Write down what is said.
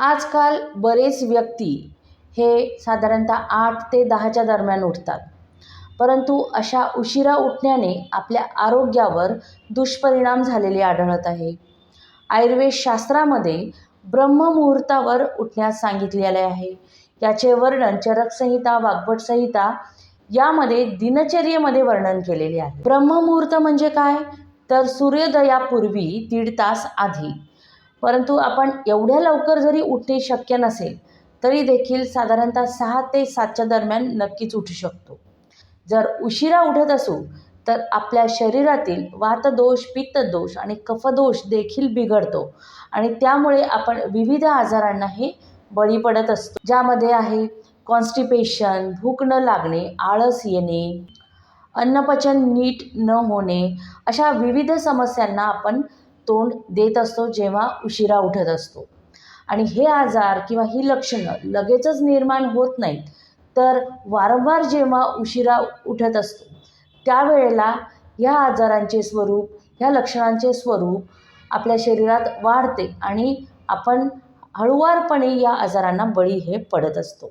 आजकाल बरेच व्यक्ती हे साधारणतः आठ ते दहाच्या दरम्यान उठतात. परंतु अशा उशिरा उठण्याने आपल्या आरोग्यावर दुष्परिणाम झालेले आढळत आहे. आयुर्वेद शास्त्रामध्ये ब्रह्ममुहूर्तावर उठण्यास सांगितलेले आहे. याचे वर्णन चरकसंहिता वाग्भटसंहिता यामध्ये दिनचर्येमध्ये वर्णन केलेले आहे. ब्रह्ममुहूर्त म्हणजे काय? तर सूर्योदयापूर्वी दीड तास आधी परंतु आपण एवढ्या लवकर जरी उठणे शक्य नसेल तरी देखील साधारणतः सहा ते सातच्या दरम्यान नक्कीच उठू शकतो. जर उशिरा उठत असू तर आपल्या शरीरातील वातदोष पित्तदोष आणि कफदोष देखील बिघडतो आणि त्यामुळे आपण विविध आजारांनाही बळी पडत असतो. ज्यामध्ये आहे कॉन्स्टिपेशन भूक न लागणे आळस येणे अन्नपचन नीट न होणे अशा विविध समस्यांना आपण तोंड देत असतो जेव्हा उशिरा उठत असतो. आणि हे आजार किंवा ही लक्षणं लगेचच निर्माण होत नाहीत. तर वारंवार जेव्हा उशिरा उठत असतो त्यावेळेला ह्या आजारांचे स्वरूप ह्या लक्षणांचे स्वरूप आपल्या शरीरात वाढते आणि आपण हळुवारपणे या आजारांना बळी हे पडत असतो.